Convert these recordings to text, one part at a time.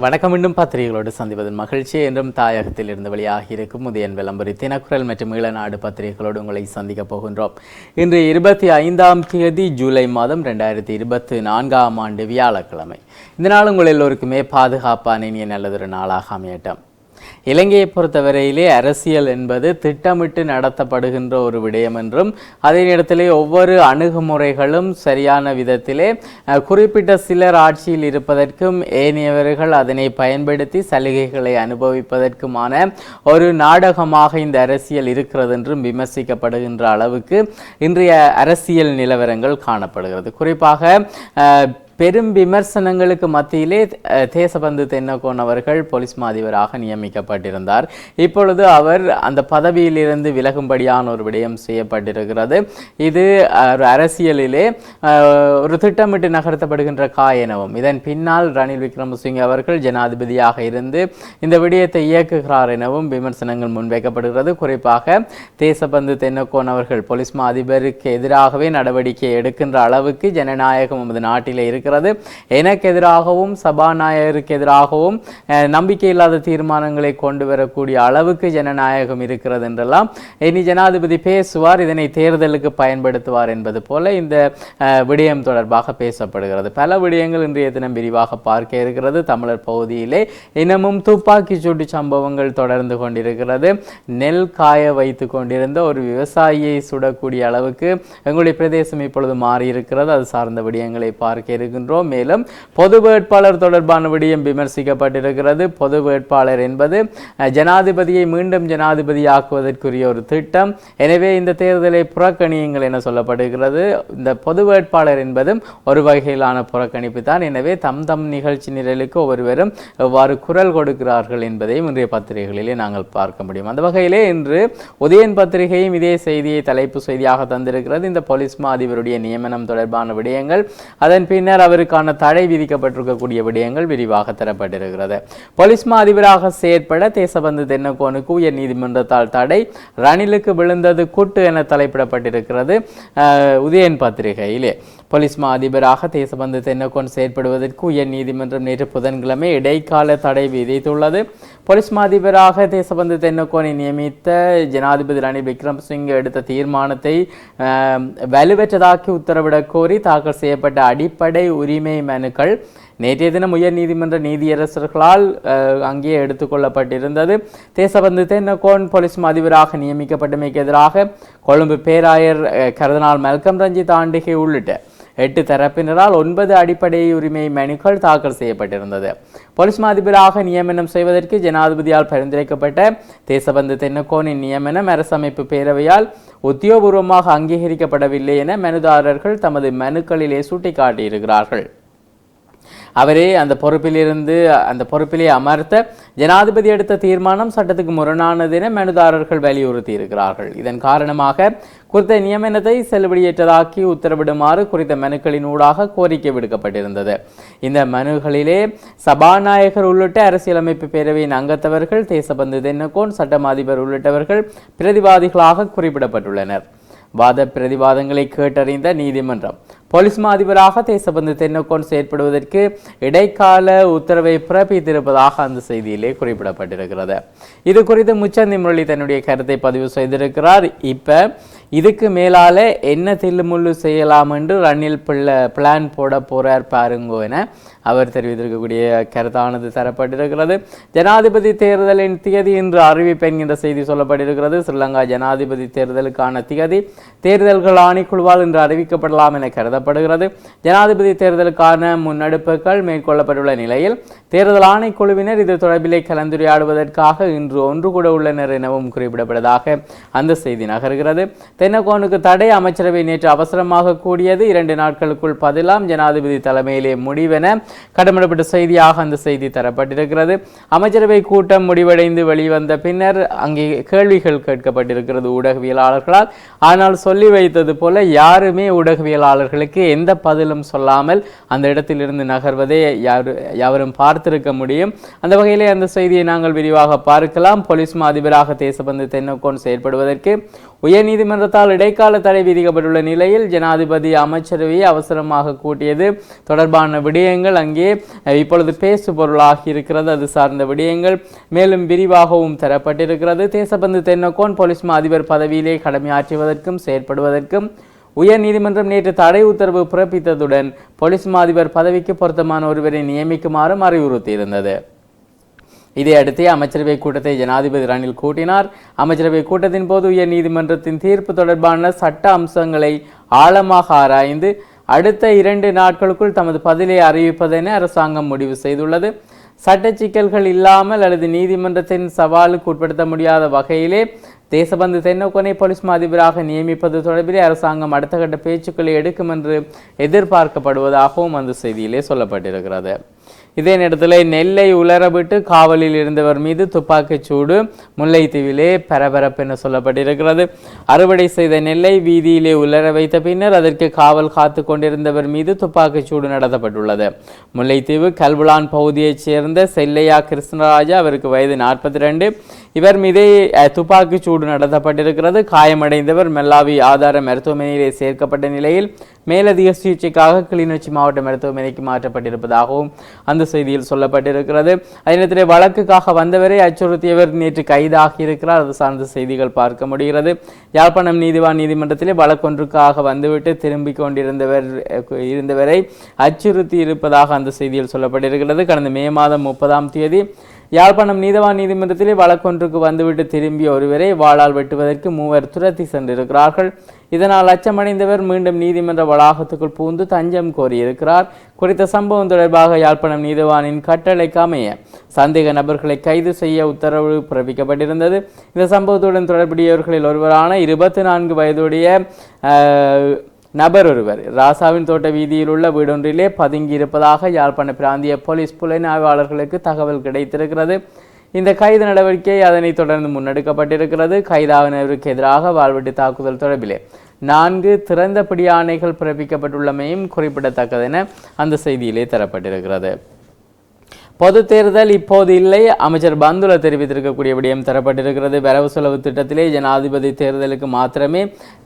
வணக்கம். மீண்டும் பத்திரிகைகளோடு சந்திப்பதன் மகிழ்ச்சி. என்றும் தாயகத்தில் இருந்து வெளியாகி இருக்கும் உதயன் விளம்பரி தினக்குரல் மற்றும் ஈழநாடு பத்திரிகைகளோடு உங்களை சந்திக்கப் போகின்றோம். இன்று இருபத்தி ஐந்தாம் தேதி ஜூலை மாதம் ரெண்டாயிரத்தி இருபத்தி நான்காம் ஆண்டு வியாழக்கிழமை. இந்த நாள் உங்கள் எல்லோருக்குமே பாதுகாப்பான இனிய நல்லதொரு நாளாக அமையட்டும். இலங்கையை பொறுத்தவரையிலே அரசியல் என்பது திட்டமிட்டு நடத்தப்படுகின்ற ஒரு விடயம் என்றும் அதே நேரத்திலே ஒவ்வொரு அணுகுமுறைகளும் சரியான விதத்திலே குறிப்பிட்ட சிலர் ஆட்சியில் இருப்பதற்கும் ஏனையவர்கள் அதனை பயன்படுத்தி சலுகைகளை அனுபவிப்பதற்குமான ஒரு நாடகமாக இந்த அரசியல் இருக்கிறது என்றும் விமர்சிக்கப்படுகின்ற அளவுக்கு இன்றைய அரசியல் நிலவரங்கள் காணப்படுகிறது. குறிப்பாக பெரும் விமர்சனங்களுக்கு மத்தியிலே தேசபந்து தென்னகோன் அவர்கள் போலீஸ் மாதிபராக நியமிக்கப்பட்டிருந்தார். இப்பொழுது அவர் அந்த பதவியிலிருந்து விலகும்படியான ஒரு விடயம் செய்யப்பட்டிருக்கிறது. இது ஒரு அரசியலிலே ஒரு திட்டமிட்டு நகர்த்தப்படுகின்ற கா எனவும் இதன் பின்னால் ரணில் விக்ரமசிங்கே அவர்கள் ஜனாதிபதியாக இருந்து இந்த விடயத்தை இயக்குகிறார் எனவும் விமர்சனங்கள் முன்வைக்கப்படுகிறது. குறிப்பாக தேசபந்து தென்னகோன் அவர்கள் போலீஸ் மாதிபருக்கு எதிராகவே நடவடிக்கை எடுக்கின்ற அளவுக்கு ஜனநாயகம் நமது நாட்டிலே இருக்கிறது. எனக்கு எதிராகவும் சபாநாயகருக்கு எதிராகவும் நம்பிக்கையில்லாத தீர்மானங்களை கொண்டு வரக்கூடிய அளவுக்கு ஜனநாயகம் இருக்கிறது என்றெல்லாம் இனி ஜனாதிபதி பேசுவார். இதனை தேர்தலுக்கு பயன்படுத்துவார் என்பது போல இந்த விடயம் தொடர்பாக பேசப்படுகிறது. பல விடயங்கள் இன்றைய தினம் விரிவாக பார்க்க இருக்கிறது. தமிழர் பகுதியிலே இன்னமும் துப்பாக்கி சூட்டு சம்பவங்கள் தொடர்ந்து கொண்டிருக்கிறது. நெல் காய வைத்து கொண்டிருந்த ஒரு விவசாயியை சுடக்கூடிய அளவுக்கு எங்களுடைய பிரதேசம் இப்பொழுது மாறி இருக்கிறது அது சார்ந்த விடயங்களை பார்க்க இருக்கின்றோம் மேலும் பொது வேட்பாளர் தொடர்பான விடயம் விமர்சிக்கப்பட்டிருக்கிறது. பொது வேட்பாளர் என்பது ஜனாதிபதியை மீண்டும் ஜனாதிபதியாக்குவதற்குரிய ஒரு திட்டம். எனவே இந்த தேர்தலை புறக்கணியுங்கள் என சொல்லப்படுகிறது. இந்த பொது வேட்பாளர் என்பதும் ஒரு வகையிலான புறக்கணிப்பு தான். எனவே தம் தம் நிகழ்ச்சி நிரலுக்கு ஒவ்வொருவரும் எவ்வாறு குரல் கொடுக்கிறார்கள் என்பதையும் இன்றைய பத்திரிகைகளிலே நாங்கள் பார்க்க முடியும். அந்த வகையிலே இன்று உதயன் பத்திரிகையும் இதே செய்தியை தலைப்பு செய்தியாக தந்திருக்கிறது. இந்த போலீஸ் மா அதிபருடைய நியமனம் தொடர்பான விடயங்கள். அதன் பின்னர் அவருக்கான தடை விதிக்கப்பட்டிருக்கக்கூடிய விடயங்கள் விரிவாக தரப்பட்டிருக்கிறது. பொலிஸ்மா அதிபராக செயற்பட தேசபந்து தென்னகோனுக்கு உயர் நீதிமன்றத்தால் தடை ரணிலுக்கு விழுந்தது குட்டு என தலைப்பிடப்பட்டிருக்கிறது உதயன் பத்திரிகையிலே. பொலிஸ்மா அதிபராக தேசபந்து தென்னகோன் செயற்படுவதற்கு உயர் நீதிமன்றம் நேற்று புதன்கிழமை இடைக்கால தடை விதித்துள்ளது. போலீஸ் மாதிபராக தேசபந்து தென்னக்கோனை நியமித்த ஜனாதிபதி ரணில் விக்ரம்சிங் எடுத்த தீர்மானத்தை வலுவற்றதாக்கி உத்தரவிடக் கோரி தாக்கல் செய்யப்பட்ட அடிப்படை உரிமை மனுக்கள் நேற்றைய தினம் உயர் நீதிமன்ற நீதியரசர்களால் அங்கே எடுத்துக்கொள்ளப்பட்டிருந்தது தேசபந்து தென்னகோன் போலீஸ் அதிபராக நியமிக்கப்பட்டமைக்கு எதிராக கொழும்பு பேராயர் அஹ், மல்கம் ரஞ்சித் ஆண்டிகை உள்ளிட்ட எட்டு தரப்பினரால் ஒன்பது அடிப்படை உரிமை மனுக்கள் தாக்கல் செய்யப்பட்டிருந்தது. போலீஸ் மாதிபராக நியமனம் செய்வதற்கு ஜனாதிபதியால் பரிந்துரைக்கப்பட்ட தேசபந்து தென்னக்கோனின் நியமனம் அரசமைப்பு பேரவையால் உத்தியோகபூர்வமாக அங்கீகரிக்கப்படவில்லை என மனுதாரர்கள் தமது மனுக்களிலே சுட்டிக்காட்டியிருக்கிறார்கள். அவரே அந்த பொறுப்பிலிருந்து அந்த பொறுப்பிலே அமர்த்த ஜனாதிபதி எடுத்த தீர்மானம் சட்டத்துக்கு முரணானது என மனுதாரர்கள் வலியுறுத்தி இருக்கிறார்கள் இதன் காரணமாக குறித்த நியமனத்தை செல்லுபடியேற்றதாக்கி உத்தரவிடுமாறு குறித்த மனுக்களின் ஊடாக கோரிக்கை விடுக்கப்பட்டிருந்தது. இந்த மனுகளிலே சபாநாயகர் உள்ளிட்ட அரசியலமைப்பு பேரவையின் அங்கத்தவர்கள் தேசபந்து தென்னகோன் சட்டம் அதிபர் உள்ளிட்டவர்கள் பிரதிவாதிகளாக குறிப்பிடப்பட்டுள்ளனர். வாத பிரதிவாதங்களை கேட்டறிந்த நீதிமன்றம் போலீஸ் மா அதிபராக தேசபந்து தென்னக்கோன் செயற்படுவதற்கு இடைக்கால உத்தரவை பிறப்பித்திருப்பதாக அந்த செய்தியிலே குறிப்பிடப்பட்டிருக்கிறது. இது குறித்து முச்சந்தி முரளி தன்னுடைய கருத்தை பதிவு செய்திருக்கிறார். இப்போ இதுக்கு மேலால என்ன தில்லுமுள்ளு செய்யலாம் என்று ரணில் பிள்ளை பிளான் போட போறார் பாருங்கோ என அவர் தெரிவித்திருக்கக்கூடிய கருத்தானது தரப்பட்டிருக்கிறது. ஜனாதிபதி தேர்தலின் திகதி இன்று அறிவிப்பு என்கின்ற செய்தி சொல்லப்பட்டிருக்கிறது. ஸ்ரீலங்கா ஜனாதிபதி தேர்தலுக்கான திகதி தேர்தல்கள் ஆணைக்குழுவால் இன்று அறிவிக்கப்படலாம் என கருதப்படுகிறது ஜனாதிபதி தேர்தலுக்கான முன்னெடுப்புகள் மேற்கொள்ளப்பட்டுள்ள நிலையில் தேர்தல் ஆணைக்குழுவினர் இது தொடர்பிலே கலந்துரையாடுவதற்காக இன்று ஒன்று கூட உள்ளனர் எனவும் குறிப்பிடப்பட்டதாக அந்த செய்தி நகர்கிறது. தென்னகோனுக்கு தடை அமைச்சரவை நேற்று அவசரமாக கூடியது. இரண்டு நாட்களுக்குள் பதிலாம் ஜனாதிபதி தலைமையிலே முடிவென கடமிடப்பட்ட செய்தியாக அந்த செய்தி தரப்பட்டிருக்கிறது. அமைச்சரவை கூட்டம் முடிவடைந்து வெளிவந்த பின்னர் அங்கே கேள்விகள் கேட்கப்பட்டிருக்கிறது ஊடகவியலாளர்களால். ஆனால் சொல்லி வைத்தது போல யாருமே ஊடகவியலாளர்களை விடயங்களுக்கு எந்த பதிலும் சொல்லாமல் அந்த இடத்திலிருந்து நகர்வதை யாரு யாவரும் பார்த்திருக்க முடியும். அந்த வகையிலே அந்த செய்தியை நாங்கள் விரிவாக பார்க்கலாம். போலீஸ் அதிபராக தேசபந்து தென்னக்கோன் செயற்படுவதற்கு உயர்நீதிமன்றத்தால் இடைக்கால தடை விதிக்கப்பட்டுள்ள நிலையில் ஜனாதிபதி அமைச்சரவையை அவசரமாக கூட்டியது. தொடர்பான விடயங்கள் அங்கே இப்பொழுது பேசு பொருளாகி இருக்கிறது. அது சார்ந்த விடயங்கள் மேலும் விரிவாகவும் தரப்பட்டிருக்கிறது. தேசபந்து தென்னக்கோன் போலீஸ் மா அதிபர் பதவியிலே கடமையாற்றுவதற்கும் செயற்படுவதற்கும் உயர் நீதிமன்றம் நேற்று தடை உத்தரவு பிறப்பித்ததுடன் போலீஸ் மாதிபர் பதவிக்கு பொருத்தமான ஒருவரை நியமிக்குமாறும் அறிவுறுத்தியிருந்தது. இதையடுத்து அமைச்சரவை கூட்டத்தை ஜனாதிபதி ரணில் கூட்டினார். அமைச்சரவை கூட்டத்தின் போது உயர் நீதிமன்றத்தின் தீர்ப்பு தொடர்பான சட்ட அம்சங்களை ஆழமாக ஆராய்ந்து அடுத்த இரண்டு நாட்களுக்குள் தமது பதிலை அறிவிப்பதென அரசாங்கம் முடிவு செய்துள்ளது. சட்ட சிக்கல்கள் இல்லாமல் அல்லது நீதிமன்றத்தின் சவாலுக்கு உட்படுத்த முடியாத வகையிலே தேசபந்து தென்னக்கோனை போலீஸ் மாதிபராக நியமிப்பது தொடர்பில் அரசாங்கம் அடுத்த கட்ட பேச்சுக்களை எடுக்கும் என்று எதிர்பார்க்கப்படுவதாகவும் அந்த செய்தியிலே சொல்லப்பட்டிருக்கிறது. இதே நேரத்தில் நெல்லை உலரவிட்டு காவலில் இருந்தவர் மீது துப்பாக்கிச் சூடு முல்லைத்தீவிலே பரபரப்பு என சொல்லப்பட்டிருக்கிறது. அறுவடை செய்த நெல்லை வீதியிலே உலர வைத்த பின்னர் அதற்கு காவல் காத்து கொண்டிருந்தவர் மீது துப்பாக்கிச் சூடு நடத்தப்பட்டுள்ளது. முல்லைத்தீவு கல்புலான் பகுதியைச் சேர்ந்த செல்லையா கிருஷ்ணராஜா அவருக்கு வயது நாற்பத்தி ரெண்டு இவர் மீதே துப்பாக்கிச் சூடு நடத்தப்பட்டிருக்கிறது. காயமடைந்தவர் மெல்லாவி ஆதார மருத்துவமனையிலே சேர்க்கப்பட்ட நிலையில் மேலதிக சிகிச்சைக்காக கிளிநொச்சி மாவட்ட மருத்துவமனைக்கு மாற்றப்பட்டிருப்பதாகவும் அந்த செய்தியில் சொல்லப்பட்டிருக்கிறது. அதே நேரத்தில் வழக்குக்காக வந்தவரை அச்சுறுத்தியவர் நேற்று கைதாகி இருக்கிறார். அது சார்ந்த செய்திகள் பார்க்க முடிகிறது. யாழ்ப்பாணம் நீதிவான் நீதிமன்றத்திலே வழக்கொன்றுக்காக வந்துவிட்டு திரும்பிக் கொண்டிருந்தவர் இருந்தவரை அச்சுறுத்தி இருப்பதாக அந்த செய்தியில் சொல்லப்பட்டிருக்கிறது. கடந்த மே மாதம் முப்பதாம் தேதி யாழ்ப்பாணம் நீதவான் நீதிமன்றத்திலே வழக்கொன்றுக்கு வந்துவிட்டு திரும்பிய ஒருவரை வாளால் வெட்டுவதற்கு மூவர் துரத்தி சென்றிருக்கிறார்கள். இதனால் அச்சமடைந்தவர் மீண்டும் நீதிமன்ற வளாகத்துக்குள் பூந்து தஞ்சம் கோரியிருக்கிறார். குறித்த சம்பவம் தொடர்பாக யாழ்ப்பாணம் நீதவானின் கட்டளைக்கு அமைய சந்தேக நபர்களை கைது செய்ய உத்தரவு பிறப்பிக்கப்பட்டிருந்தது. இந்த சம்பவத்துடன் தொடர்புடையவர்களில் ஒருவரான இருபத்தி நான்கு வயதுடைய நபர் ஒருவர். ராசாவின் தோட்ட வீதியில் உள்ள வீடொன்றிலே பதுங்கியிருப்பதாக யாழ்ப்பாண பிராந்திய போலீஸ் புலனாய்வாளர்களுக்கு தகவல் கிடைத்திருக்கிறது. இந்த கைது நடவடிக்கை அதனைத் தொடர்ந்து முன்னெடுக்கப்பட்டிருக்கிறது. கைதாவினருக்கு எதிராக வாழ்வெட்டு தாக்குதல் தொடர்பிலே நான்கு திறந்த ஆணைகள் பிறப்பிக்கப்பட்டுள்ளமையும் குறிப்பிடத்தக்கதென அந்த செய்தியிலே தரப்பட்டிருக்கிறது. பொது தேர்தல் இப்போது இல்லை. அமைச்சர் பந்துல தெரிவித்திருக்கக்கூடிய விடயம் தரப்பட்டிருக்கிறது. வரவு செலவு திட்டத்திலே ஜனாதிபதி தேர்தலுக்கு மாத்திரமே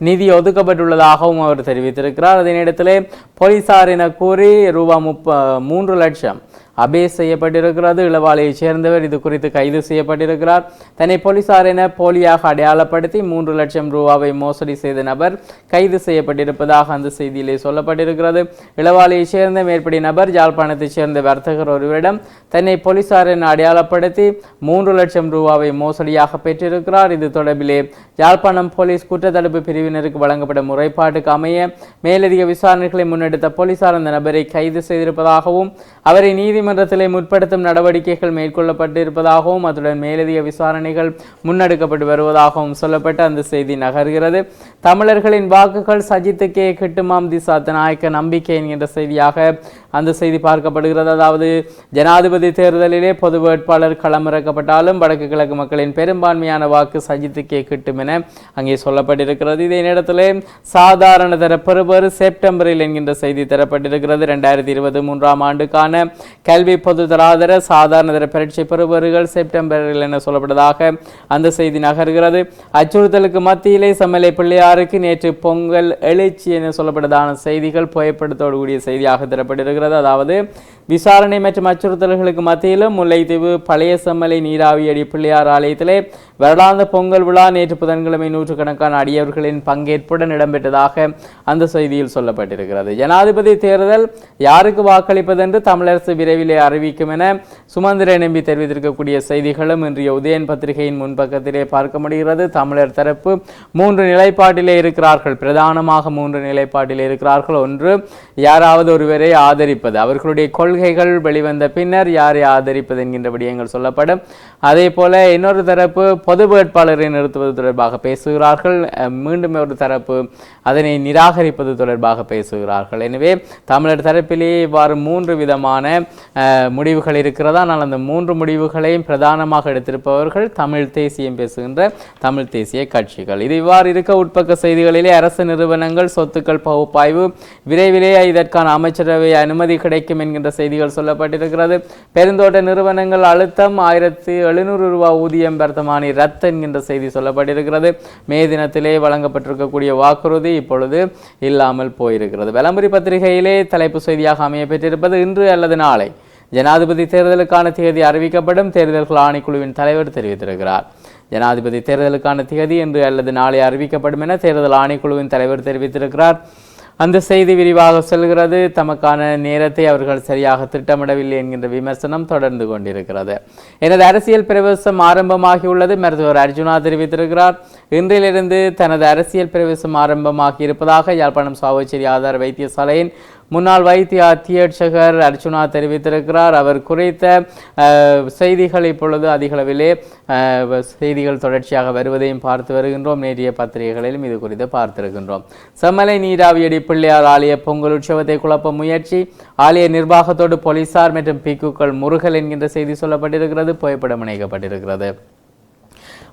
நிதி ஒதுக்கப்பட்டுள்ளதாகவும் அவர் தெரிவித்திருக்கிறார். அதே நேரத்தில் போலீசார் என கூறி ரூபா முப்ப மூன்று லட்சம் அபேஸ் செய்யப்பட்டிருக்கிறது இளவாலையைச் சேர்ந்தவர். இது குறித்து கைது செய்யப்பட்டிருக்கிறார். தன்னை போலீசார் என போலியாக அடையாளப்படுத்தி மூன்று லட்சம் ரூபாவை மோசடி செய்த நபர் கைது செய்யப்பட்டிருப்பதாக அந்த செய்தியிலே சொல்லப்பட்டிருக்கிறது. இளவாலையைச் சேர்ந்த மேற்படி நபர் யாழ்ப்பாணத்தைச் சேர்ந்த வர்த்தகர் ஒருவரிடம் தன்னை போலீசார் என அடையாளப்படுத்தி மூன்று லட்சம் ரூபாவை மோசடியாக பெற்றிருக்கிறார். இது தொடர்பிலே யாழ்ப்பாணம் போலீஸ் குற்றத்தடுப்பு பிரிவினருக்கு வழங்கப்பட்ட முறைப்பாட்டுக்கு அமைய மேலதிக விசாரணைகளை முன்னெடுத்த போலீசார் அந்த நபரை கைது செய்திருப்பதாகவும் அவரை நீதி நீதிமன்றத்திலே முற்படுத்தும் நடவடிக்கைகள் மேற்கொள்ளப்பட்டிருப்பதாகவும் அத்துடன் மேலதிக விசாரணைகள் முன்னெடுக்கப்பட்டு வருவதாகவும் சொல்லப்பட்ட அந்த செய்தி நகர்கிறது. தமிழர்களின் வாக்குகள் சஜித்துக்கே கிட்டுமாம் திசா நாயக்க நம்பிக்கை என்கின்ற செய்தியாக அந்த செய்தி பார்க்கப்படுகிறது. அதாவது ஜனாதிபதி தேர்தலிலே பொது வேட்பாளர் களமிறக்கப்பட்டாலும் வடக்கு கிழக்கு மக்களின் பெரும்பான்மையான வாக்கு சஜித்துக்கே கிட்டும் என அங்கே சொல்லப்பட்டிருக்கிறது. இதே நேரத்தில் சாதாரண தர செப்டம்பரில் என்கின்ற செய்தி தரப்பட்டிருக்கிறது. ரெண்டாயிரத்தி இருபத்தி மூன்றாம் ஆண்டுக்கான கல்வி பொது தராதர சாதாரண தர பரீட்சை பெறுபவர்கள் செப்டம்பரில் என சொல்லப்பட்டதாக அந்த செய்தி நகர்கிறது. அச்சுறுத்தலுக்கு மத்தியிலே சமலை பிள்ளையார் பிள்ளையாருக்கு நேற்று பொங்கல் எழுச்சி என சொல்லப்பட்டதான செய்திகள் புகைப்படத்தோடு கூடிய செய்தியாக தரப்பட்டிருக்கிறது. அதாவது விசாரணை மற்றும் அச்சுறுத்தல்களுக்கு மத்தியிலும் முல்லைத்தீவு பழைய செம்மலை நீராவியடி பிள்ளையார் ஆலயத்திலே வருடாந்த பொங்கல் விழா நேற்று புதன்கிழமை நூற்றுக்கணக்கான அடியவர்களின் பங்கேற்புடன் இடம்பெற்றதாக அந்த செய்தியில் சொல்லப்பட்டிருக்கிறது. ஜனாதிபதி தேர்தல் யாருக்கு வாக்களிப்பது என்று தமிழரசு விரைவிலே அறிவிக்கும் என சுமந்திர நம்பி தெரிவித்திருக்கக்கூடிய செய்திகளும் இன்றைய உதயன் பத்திரிகையின் முன்பக்கத்திலே பார்க்க முடிகிறது தமிழர் தரப்பு மூன்று நிலைப்பாடு நிலைப்பாட்டிலே இருக்கிறார்கள். பிரதானமாக மூன்று நிலைப்பாட்டிலே இருக்கிறார்கள். ஒன்று யாராவது ஒருவரை ஆதரிப்பது. அவர்களுடைய கொள்கைகள் வெளிவந்த பின்னர் யாரை ஆதரிப்பது என்கின்ற விடயங்கள் சொல்லப்படும். அதே போல இன்னொரு தரப்பு பொது வேட்பாளரை நிறுத்துவது தொடர்பாக பேசுகிறார்கள். மீண்டும் ஒரு தரப்பு அதனை நிராகரிப்பது தொடர்பாக பேசுகிறார்கள். எனவே தமிழர் தரப்பிலேயே இவ்வாறு மூன்று விதமான முடிவுகள் இருக்கிறதா? ஆனால் அந்த மூன்று முடிவுகளையும் பிரதானமாக எடுத்திருப்பவர்கள் தமிழ் தேசியம் பேசுகின்ற தமிழ் தேசிய கட்சிகள். இது இவ்வாறு இருக்க உட்பக உட்பக்க செய்திகளிலே அரசு நிறுவனங்கள் சொத்துக்கள் பகுப்பாய்வு. விரைவிலேயே இதற்கான அமைச்சரவை அனுமதி கிடைக்கும் என்கின்ற செய்திகள் சொல்லப்பட்டிருக்கிறது. பெருந்தோட்ட நிறுவனங்கள் அழுத்தம் ஆயிரத்தி எழுநூறு ரூபாய் ஊதியம் வர்த்தமானி ரத்து என்கின்ற செய்தி சொல்லப்பட்டிருக்கிறது. மே தினத்திலே வழங்கப்பட்டிருக்கக்கூடிய வாக்குறுதி இப்பொழுது இல்லாமல் போயிருக்கிறது. விளம்பரி பத்திரிகையிலே தலைப்பு செய்தியாக அமைய பெற்றிருப்பது இன்று அல்லது நாளை. ஜனாதிபதி தேர்தலுக்கான தேதி அறிவிக்கப்படும். தேர்தல்கள் ஆணைக்குழுவின் தலைவர் தெரிவித்திருக்கிறார். ஜனாதிபதி தேர்தலுக்கான திகதி என்று அல்லது நாளை அறிவிக்கப்படும் என தேர்தல் ஆணைக்குழுவின் தலைவர் தெரிவித்திருக்கிறார். அந்த செய்தி விரிவாக செல்கிறது தமக்கான நேரத்தை அவர்கள் சரியாக திட்டமிடவில்லை என்கின்ற விமர்சனம் தொடர்ந்து கொண்டிருக்கிறது. எனது அரசியல் பிரவேசம் ஆரம்பமாகியுள்ளது மருத்துவர் அர்ஜுனா தெரிவித்திருக்கிறார். இன்றிலிருந்து தனது அரசியல் பிரவேசம் ஆரம்பமாகி இருப்பதாக யாழ்ப்பாணம் சாவச்சேரி ஆதார வைத்தியசாலையின் முன்னாள் வைத்திய அத்தியட்சகர் அர்ச்சுனா தெரிவித்திருக்கிறார். அவர் குறித்த அஹ், செய்திகள் இப்பொழுது அதிகளவிலே அஹ், செய்திகள் தொடர்ச்சியாக வருவதையும் பார்த்து வருகின்றோம். நேற்றைய பத்திரிகைகளிலும் இது குறித்து பார்த்திருக்கின்றோம். செம்மலை நீராவியடி பிள்ளையார் ஆலய பொங்கல் உற்சவத்தை குழப்ப முயற்சி ஆலய நிர்வாகத்தோடு போலீசார் மற்றும் பிக்குக்கள் முருகல் என்கின்ற செய்தி சொல்லப்பட்டிருக்கிறது புகைப்படம் இணைக்கப்பட்டிருக்கிறது.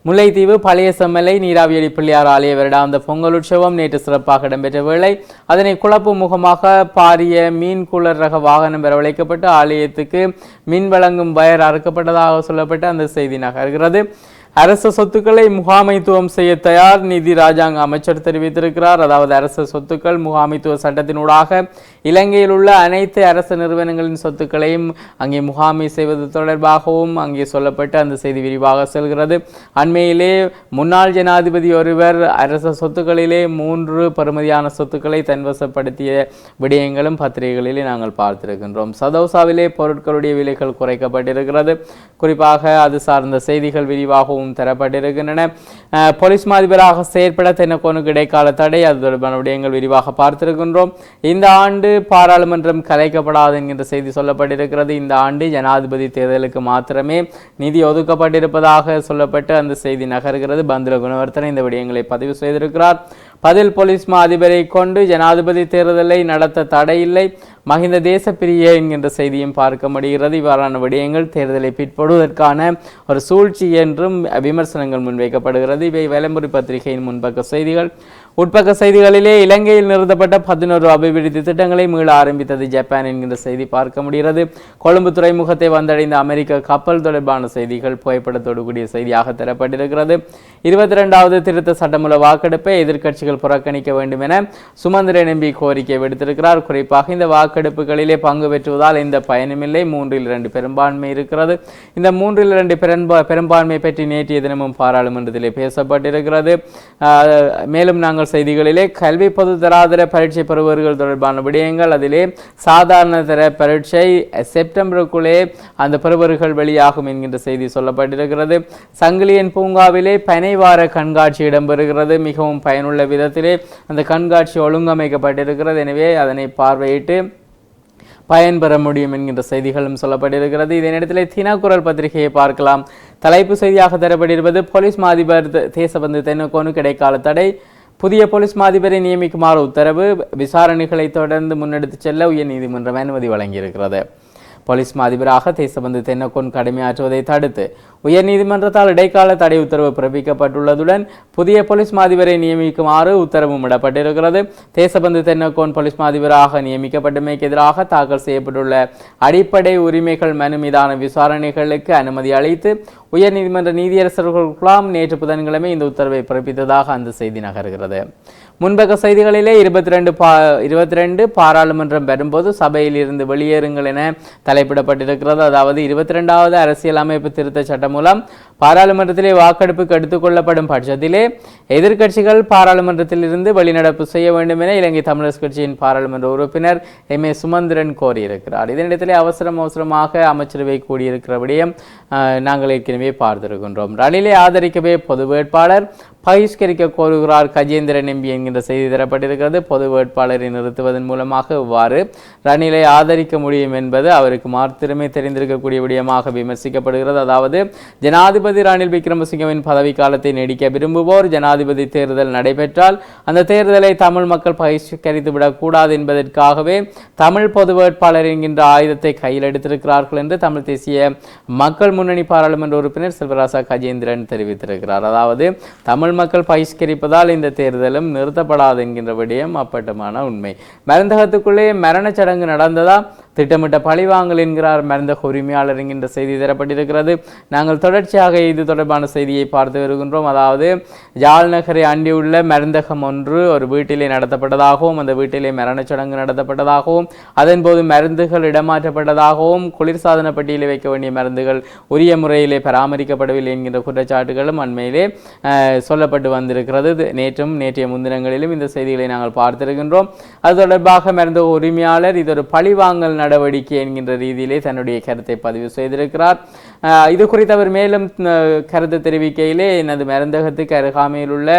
முல்லைத்தீவு பழைய செம்மலை நீராவியடி பிள்ளையார் ஆலய வருடாந்த பொங்கல் உற்சவம் நேற்று சிறப்பாக இடம்பெற்ற வேளை அதனை குழப்பு முகமாக பாரிய மீன் கூலர் ரக வாகனம் வரவழைக்கப்பட்டு ஆலயத்துக்கு மின் வழங்கும் வயர் அறுக்கப்பட்டதாக சொல்லப்பட்டு அந்த செய்தி நகர்கிறது. அரச சொத்துக்களை முகாமைத்துவம் செய்ய தயார் நிதி ராஜாங்க அமைச்சர் தெரிவித்திருக்கிறார். அதாவது அரச சொத்துக்கள் முகாமைத்துவ சட்டத்தினூடாக இலங்கையில் உள்ள அனைத்து அரசு நிறுவனங்களின் சொத்துக்களையும் அங்கே முகாமை செய்வது தொடர்பாகவும் அங்கே சொல்லப்பட்டு அந்த செய்தி விரிவாக செல்கிறது. அண்மையிலே முன்னாள் ஜனாதிபதி ஒருவர் அரசு சொத்துக்களிலே மூன்று பெறுமதியான சொத்துக்களை தன்வசப்படுத்திய விடயங்களும் பத்திரிகைகளிலே நாங்கள் பார்த்திருக்கின்றோம். சதோசாவிலே பொருட்களுடைய விலைகள் குறைக்கப்பட்டிருக்கிறது. குறிப்பாக அது சார்ந்த செய்திகள் விரிவாகவும் தரப்பட்டிருக்கின்றன. போலீஸ் மாதிபராக செயற்பட தென்னக்கோனுக்கு இடைக்கால தடை அது தொடர்பான விடயங்கள் விரிவாக பார்த்திருக்கின்றோம். இந்த ஆண்டு பாராளுமன்றம் கலைக்கப்படாது என்கின்ற செய்தி சொல்லப்பட்டிருக்கிறது. இந்த ஆண்டு ஜனாதிபதி தேர்தலுக்கு மாத்திரமே நிதி ஒதுக்கப்பட்டிருப்பதாக சொல்லப்பட்டு அந்த செய்தி நகர்கிறது. பந்துல குணவர்த்தனை இந்த விடயங்களை பதிவு செய்திருக்கிறார். பதில் போலீஸ் மா அதிபரை கொண்டு ஜனாதிபதி தேர்தலை நடத்த தடையில்லை. மஹிந்த தேசப்பிரிய என்கின்ற செய்தியும் பார்க்க முடிகிறது. இவ்வாறான விடயங்கள் தேர்தலை பிற்படுவதற்கான ஒரு சூழ்ச்சி என்றும் விமர்சனங்கள் முன்வைக்கப்படுகிறது. இவை விளம்பரி பத்திரிகையின் முன்பக்க செய்திகள். உட்பக்க செய்திகளிலே இலங்கையில் நிறுத்தப்பட்ட பதினோரு அபிவிருத்தி திட்டங்களை மீள ஆரம்பித்தது ஜப்பான் என்கின்ற செய்தி பார்க்க முடிகிறது. கொழும்பு துறைமுகத்தை வந்தடைந்த அமெரிக்க கப்பல் தொடர்பான செய்திகள் புகைப்படத்தோடு கூடிய செய்தியாக தரப்பட்டிருக்கிறது. இருபத்தி ரெண்டாவது திருத்த சட்டமூல வாக்கெடுப்பை எதிர்க்கட்சிகள் புறக்கணிக்க வேண்டும் என சுமந்திரன் எம்பி கோரிக்கை விடுத்திருக்கிறார். குறிப்பாக இந்த வாக்கெடுப்புகளிலே பங்கு பெற்றுவதால் எந்த பயனுமில்லை மூன்றில் இரண்டு பெரும்பான்மை இருக்கிறது. இந்த மூன்றில் இரண்டு பெரும்பான்மை பற்றி நேற்றைய தினமும் பாராளுமன்றத்திலே பேசப்பட்டிருக்கிறது. மேலும் நாங்கள் செய்திகளிலே கல்வி பொது தராதர பரீட்சை பெறுபவர்கள் தொடர்பான விடயங்கள் அதிலே சாதாரண தர பரீட்சை செப்டம்பருக்குள்ளே அந்த பெறுபவர்கள் வெளியாகும் என்கின்ற செய்தி சொல்லப்பட்டிருக்கிறது. சங்கிலியன் பூங்காவிலே பனைவார கண்காட்சி இடம்பெறுகிறது. மிகவும் பயனுள்ள விதத்திலே அந்த கண்காட்சி ஒழுங்கமைக்கப்பட்டிருக்கிறது. எனவே அதனை பார்வையிட்டு பயன்பெற முடியும் என்கின்ற செய்திகளும் சொல்லப்பட்டிருக்கிறது. இதே நேரத்தில் தினக்குரல் பத்திரிகையை பார்க்கலாம். தலைப்பு செய்தியாக தரப்பட்டிருப்பது போலீஸ் மாதிபர் தேசபந்து தென்னக்கோனு கிடைக்கால தடை. புதிய போலீஸ் மாதிபரை நியமிக்குமாறு உத்தரவு. விசாரணைகளை தொடர்ந்து முன்னெடுத்துச் செல்ல உயர்நீதிமன்றம் அனுமதி வழங்கியிருக்கிறது. போலீஸ் மாதிபராக தேசபந்து தென்னக்கோன் கடமையாற்றுவதை தடுத்து உயர்நீதிமன்றத்தால் இடைக்கால தடை உத்தரவு பிறப்பிக்கப்பட்டுள்ளதுடன் புதிய போலீஸ் மாதிபரை நியமிக்குமாறு உத்தரவும் இடப்பட்டிருக்கிறது. தேசபந்து தென்னக்கோன் போலீஸ் மாதிபராக நியமிக்கப்பட்டமைக்கு எதிராக தாக்கல் செய்யப்பட்டுள்ள அடிப்படை உரிமைகள் மனு மீதான விசாரணைகளுக்கு அனுமதி அளித்து உயர்நீதிமன்ற நீதியரசர்கள் குழாம் நேற்று புதன்கிழமை இந்த உத்தரவை பிறப்பித்ததாக அந்த செய்தி நகர்கிறது. முன்பக்க செய்திகளிலே இருபத்தி ரெண்டு பா இருபத்தி ரெண்டு பாராளுமன்றம் பெறும்போது சபையில் இருந்து வெளியேறுங்கள் என தலைப்பிடப்பட்டிருக்கிறது. அதாவது இருபத்தி ரெண்டாவது அரசியல் அமைப்பு திருத்த சட்டம் மூலம் பாராளுமன்றத்திலே வாக்கெடுப்புக்கு எடுத்துக்கொள்ளப்படும் பட்சத்திலே எதிர்க்கட்சிகள் பாராளுமன்றத்தில் இருந்து வெளிநடப்பு செய்ய வேண்டும் என இலங்கை தமிழர் கட்சியின் பாராளுமன்ற உறுப்பினர் எம் ஏ சுமந்திரன் கோரியிருக்கிறார். இதனிடத்திலே அவசரம் அவசரமாக அமைச்சரவை கூடியிருக்கிறபடியும் நாங்கள் ஏற்கனவே பார்த்திருக்கின்றோம். ரணிலை ஆதரிக்கவே பொது வேட்பாளர் பகிஷ்கரிக்க கோருகிறார் கஜேந்திரன் எம்பி என்கின்ற செய்தி தரப்பட்டிருக்கிறது. பொது வேட்பாளரை நிறுத்துவதன் மூலமாக இவ்வாறு ரணிலை ஆதரிக்க முடியும் என்பது அவருக்கு மாத்திரமே தெரிந்திருக்கக்கூடிய விடயமாக விமர்சிக்கப்படுகிறது. அதாவது ஜனாதிபதி ரணில் விக்ரமசிங்கவின் பதவி காலத்தை நீடிக்க விரும்புவோர் ஜனாதிபதி தேர்தல் நடைபெற்றால் அந்த தேர்தலை தமிழ் மக்கள் பகிஷ்கரித்துவிடக்கூடாது என்பதற்காகவே தமிழ் பொது வேட்பாளர் என்கின்ற ஆயுதத்தை கையில் எடுத்திருக்கிறார்கள் என்று தமிழ் தேசிய மக்கள் முன்னணி பாராளுமன்ற உறுப்பினர் செல்வராசா கஜேந்திரன் தெரிவித்திருக்கிறார். அதாவது தமிழ் மக்கள் பகிஷ்கரிப்பதால் இந்த தேர்தலும் நிறுத்த நிறுத்தப்படாது என்கின்ற விடயம் அப்பட்டமான உண்மை. மருந்தகத்துக்குள்ளே மரணச் சடங்கு நடந்ததா? திட்டமிட்ட பழிவாங்கல் என்கிறார். மருந்தக உரிமையாளர் என்கின்ற செய்தி தரப்பட்டிருக்கிறது. நாங்கள் தொடர்ச்சியாக இது தொடர்பான செய்தியை பார்த்து வருகின்றோம். அதாவது ஜால்நகரை அண்டியுள்ள மருந்தகம் ஒன்று ஒரு வீட்டிலே நடத்தப்பட்டதாகவும் அந்த வீட்டிலே மரணச் சடங்கு நடத்தப்பட்டதாகவும் அதன் போது மருந்துகள் இடமாற்றப்பட்டதாகவும் குளிர்சாதன பட்டியலில் வைக்க வேண்டிய மருந்துகள் உரிய முறையிலே பராமரிக்கப்படவில்லை என்கின்ற குற்றச்சாட்டுகளும் அண்மையிலே சொல்லப்பட்டு வந்திருக்கிறது. நேற்றும் நேற்றைய முன்தினங்களிலும் இந்த செய்திகளை நாங்கள் பார்த்திருக்கின்றோம். அது தொடர்பாக மருந்த உரிமையாளர் இது ஒரு பழிவாங்கல் நடவடிக்கை என்கின்ற ரீதியிலே தன்னுடைய கருத்தை பதிவு செய்திருக்கிறார். அஹ், இது குறித்து அவர் மேலும் அஹ், கருத்து தெரிவிக்கையிலே எனது மருந்தகத்துக்கு அருகாமையில் உள்ள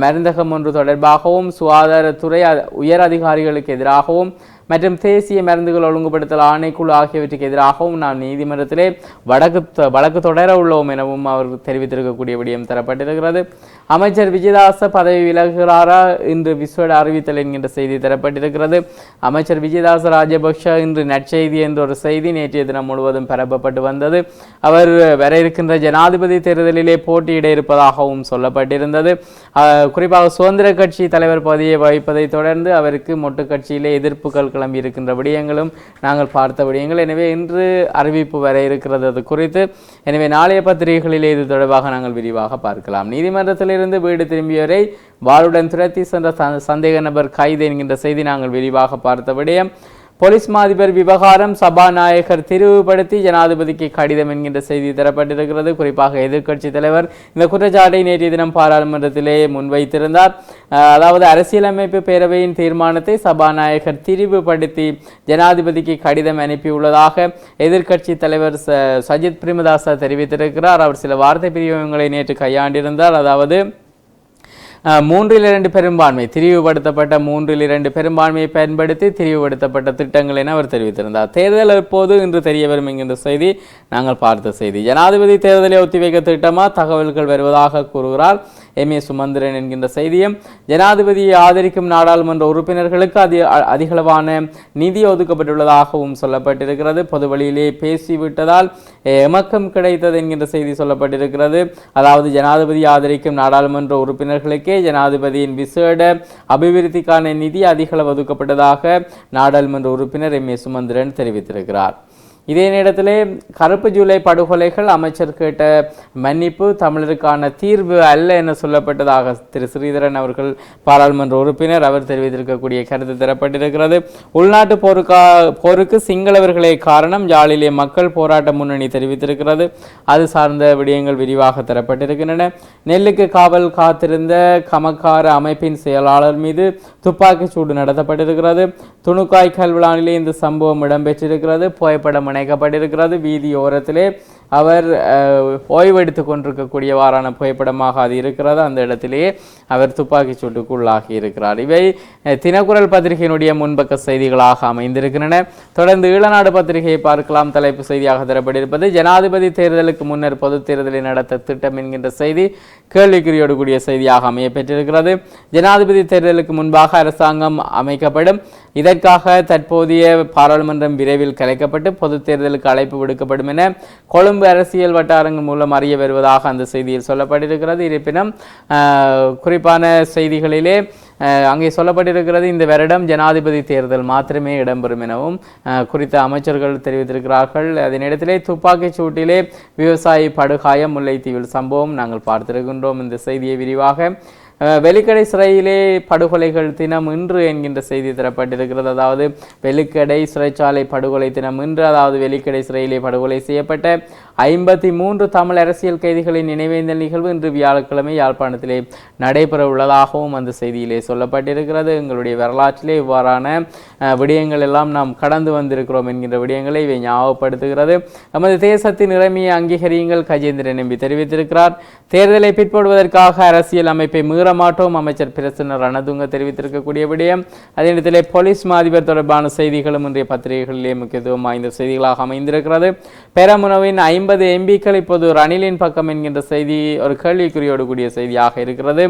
மருந்தகம் ஒன்று தொடர்பாகவும் சுகாதாரத்துறை உயர் அதிகாரிகளுக்கு எதிராகவும் மற்றும் தேசிய மருந்துகள் ஒழுங்குபடுத்தல் ஆணைக்குழு ஆகியவற்றுக்கு எதிராகவும் நாம் நீதிமன்றத்திலே வழக்கு தொ- வழக்கு தொடர உள்ளோம் எனவும் அவர் தெரிவித்திருக்கக்கூடிய விடயம் தரப்பட்டிருக்கிறது. அமைச்சர் விஜயதாச பதவி விலகுகிறாரா இன்று விஸ்வட அறிவித்தல் என்கின்ற செய்தி தரப்பட்டிருக்கிறது. அமைச்சர் விஜயதாச ராஜபக்ஷ இன்று நற்செய்தி என்ற ஒரு செய்தி நேற்றைய தினம் முழுவதும் பரப்பப்பட்டு வந்தது. அவர் வர இருக்கின்ற ஜனாதிபதி தேர்தலிலே போட்டியிட இருப்பதாகவும் சொல்லப்பட்டிருந்தது. குறிப்பாக சுதந்திர கட்சி தலைவர் பதவியை வகிப்பதை தொடர்ந்து அவருக்கு மொட்டு கட்சியிலே எதிர்ப்புகள் கிளம்பி இருக்கின்ற விடயங்களும் நாங்கள் பார்த்த விடயங்கள். எனவே இன்று அறிவிப்பு வர இருக்கிறது அது குறித்து. எனவே நாளைய பத்திரிகைகளிலே இது தொடர்பாக நாங்கள் விரிவாக பார்க்கலாம். நீதிமன்றத்திலிருந்து வீடு திரும்பியவரை வாளுடன் துரத்தி சென்ற சந்தேக நபர் கைது என்கின்ற செய்தி நாங்கள் விரிவாக பார்த்த விடயம். போலீஸ் மாதிபர் விவகாரம் சபாநாயகர் தெரிவுபடுத்தி ஜனாதிபதிக்கு கடிதம் என்கின்ற செய்தி தரப்பட்டிருக்கிறது. குறிப்பாக எதிர்க்கட்சி தலைவர் இந்த குற்றச்சாட்டை நேற்றைய தினம் பாராளுமன்றத்திலே முன்வைத்திருந்தார். அதாவது அரசியலமைப்பு பேரவையின் தீர்மானத்தை சபாநாயகர் திரிவுபடுத்தி ஜனாதிபதிக்கு கடிதம் அனுப்பியுள்ளதாக எதிர்க்கட்சி தலைவர் ச- சஜித் பிரேமதாசா தெரிவித்திருக்கிறார். அவர் சில வார்த்தை பிரிவுகளை நேற்று கையாண்டிருந்தார். அதாவது மூன்றில் இரண்டு பெரும்பான்மை. திரிவுபடுத்தப்பட்ட மூன்றில் இரண்டு பெரும்பான்மையை பயன்படுத்தி திரிவுபடுத்தப்பட்ட திட்டங்கள் என அவர் தெரிவித்திருந்தார். தேர்தல் எப்போது இன்று தெரிய வரும் என்கின்ற செய்தி நாங்கள் பார்த்த செய்தி. ஜனாதிபதி தேர்தலை ஒத்திவைக்க திட்டமா? தகவல்கள் வருவதாக கூறுகிறார். எம் ஏ சுமந்திரன் என்கின்ற செய்தியும் ஜனாதிபதியை ஆதரிக்கும் நாடாளுமன்ற உறுப்பினர்களுக்கு அதி அ- அதிகளவான நிதி ஒதுக்கப்பட்டுள்ளதாகவும் சொல்லப்பட்டிருக்கிறது. பொது வழியிலே பேசிவிட்டதால் எமக்கம் கிடைத்தது என்கின்ற செய்தி சொல்லப்பட்டிருக்கிறது. அதாவது ஜனாதிபதி ஆதரிக்கும் நாடாளுமன்ற உறுப்பினர்களுக்கே ஜனாதிபதியின் விசேட அபிவிருத்திக்கான நிதி அதிகளவு ஒதுக்கப்பட்டதாக நாடாளுமன்ற உறுப்பினர் எம் ஏ சுமந்திரன் தெரிவித்திருக்கிறார். இதே நேரத்தில் கருப்பு ஜூலை படுகொலைகள் அமைச்சர் கேட்ட மன்னிப்பு தமிழருக்கான தீர்வு அல்ல என சொல்லப்பட்டதாக திரு ஸ்ரீதரன் அவர்கள் பாராளுமன்ற உறுப்பினர் அவர் தெரிவித்திருக்கக்கூடிய கருத்து தரப்பட்டிருக்கிறது. உள்நாட்டு போருக்கா போருக்கு சிங்களவர்களே காரணம். யாழிலே மக்கள் போராட்ட முன்னணி தெரிவித்திருக்கிறது. அது சார்ந்த விடயங்கள் விரிவாக தரப்பட்டிருக்கின்றன. நெல்லுக்கு காவல் காத்திருந்த கமக்கார அமைப்பின் செயலாளர் மீது துப்பாக்கிச் சூடு நடத்தப்பட்டிருக்கிறது. துணுக்காய் கல்விழானிலே இந்த சம்பவம் இடம்பெற்றிருக்கிறது. புகைப்படம் இணைக்கப்பட்டிருக்கிறது. வீதியோரத்திலே அவர் ஓய்வெடுத்து கொண்டிருக்கக்கூடியவாறான புகைப்படமாக அது இருக்கிறது. அந்த இடத்திலேயே அவர் துப்பாக்கிச் சூட்டுக்குள்ளாகி இருக்கிறார். இவை தினக்குரல் பத்திரிகையினுடைய முன்பக்க செய்திகளாக அமைந்திருக்கின்றன. தொடர்ந்து ஈழநாடு பத்திரிகையை பார்க்கலாம். தலைப்பு செய்தியாக தரப்பட்டிருப்பது ஜனாதிபதி தேர்தலுக்கு முன்னர் பொது தேர்தலை நடத்த திட்டம் என்கின்ற செய்தி கேள்விக்குறியோடு கூடிய செய்தியாக அமைய பெற்றிருக்கிறது. ஜனாதிபதி தேர்தலுக்கு முன்பாக அரசாங்கம் அமைக்கப்படும் இதற்காக தற்போதைய பாராளுமன்றம் விரைவில் கலைக்கப்பட்டு பொது தேர்தலுக்கு அழைப்பு விடுக்கப்படும் என கொழும்பு அரசியல் வட்டாரங்கள் மூலம் அறிய வருவதாக அந்த செய்தியில் சொல்லப்பட்டிருக்கிறது. இருப்பினும் குறிப்பான செய்திகளிலே அங்கே சொல்லப்பட்டிருக்கிறது இந்த வருடம் ஜனாதிபதி தேர்தல் மாத்திரமே இடம்பெறும் எனவும் குறித்த அமைச்சர்கள் தெரிவித்திருக்கிறார்கள். அதனிடத்திலே துப்பாக்கிச் சூட்டிலே விவசாயி படுகாயம் முல்லைத்தீவில் சம்பவம் நாங்கள் பார்த்திருக்கின்றோம். இந்த செய்தியை விரிவாக வெலிக்கடை சிறையிலே படுகொலைகள் தினம் இன்று என்கின்ற செய்தி தரப்பட்டிருக்கிறது. அதாவது வெலிக்கடை சிறைச்சாலை படுகொலை தினம் இன்று அதாவது வெலிக்கடை சிறையிலே படுகொலை செய்யப்பட்ட ஐம்பத்தி மூன்று தமிழ் அரசியல் கைதிகளின் நினைவேந்தல் நிகழ்வு இன்று வியாழக்கிழமை யாழ்ப்பாணத்திலே நடைபெற உள்ளதாகவும் அந்த செய்தியிலே சொல்லப்பட்டிருக்கிறது. எங்களுடைய வரலாற்றிலே இவ்வாறான விடயங்கள் எல்லாம் நாம் கடந்து வந்திருக்கிறோம் என்கின்ற விடயங்களை இவை ஞாபகப்படுத்துகிறது. நமது தேசத்தின் நிலைமையை அங்கீகரியுங்கள் கஜேந்திரன் நம்பி தெரிவித்திருக்கிறார். தேர்தலை பிற்படுவதற்காக அரசியல் அமைப்பை மீற மாட்டோம் அமைச்சர் பிரசன்ன ரணதுங்க தெரிவித்திருக்கக்கூடிய விடயம். அதே நேரத்தில் போலீஸ் மாதிபர் தொடர்பான செய்திகளும் இன்றைய பத்திரிகைகளிலே முக்கியத்துவம் வாய்ந்த செய்திகளாக அமைந்திருக்கிறது. பெரமுனவின் ஐம்பது எம்பிக்கள் இப்போது ரணிலின் பக்கம் என்கின்ற செய்தி ஒரு கேள்விக்குறியோடு கூடிய செய்தியாக இருக்கிறது.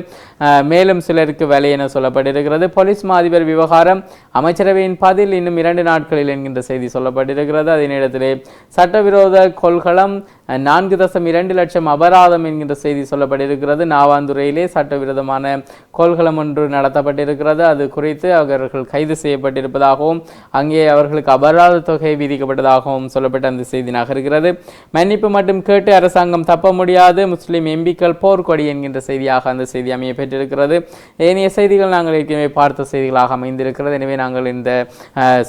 மேலும் சிலருக்கு வேலை என சொல்லப்பட்டிருக்கிறது. போலீஸ் மாதிபர் விவகாரம் அமைச்சரவையின் பதில் இன்னும் இரண்டு நாட்களில் என்கின்ற செய்தி சொல்லப்பட்டிருக்கிறது. அதே நேரத்திலே சட்டவிரோத கொள்கலம் நான்கு தசம் இரண்டு லட்சம் அபராதம் என்கின்ற செய்தி சொல்லப்பட்டிருக்கிறது. நாவாந்துறையிலே சட்டவிரோதமான கொள்கலம் ஒன்று நடத்தப்பட்டிருக்கிறது. அது குறித்து அவர்கள் கைது செய்யப்பட்டிருப்பதாகவும் அங்கே அவர்களுக்கு அபராத தொகை விதிக்கப்பட்டதாகவும் சொல்லப்பட்ட அந்த செய்தி நகர்கிறது மன்னிப்பு மட்டும் கேட்டு அரசாங்கம் தப்ப முடியாது. முஸ்லீம் எம்பிக்கள் போர்க்கொடி என்கின்ற செய்தியாக அந்த செய்தி அமைய பெற்றிருக்கிறது. ஏனைய செய்திகள் நாங்கள் ஏற்கனவே பார்த்த செய்திகளாக அமைந்திருக்கிறது. எனவே நாங்கள் இந்த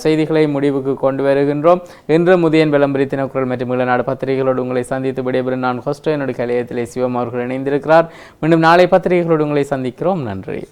செய்திகளை முடிவுக்கு கொண்டு வருகின்றோம். இன்று முதியன் விளம்பரி தினக்குரல் மற்றும் இளநாடு பத்திரிகைகளோடு உங்களை சந்தித்து விடைபெறும் நான் ஹோஸ்டோ என்னுடைய கலையத்திலே சிவம் அவர்கள் இணைந்திருக்கிறார். மீண்டும் நாளை பத்திரிகைகளோடு உங்களை சந்திக்கிறோம். நன்றி.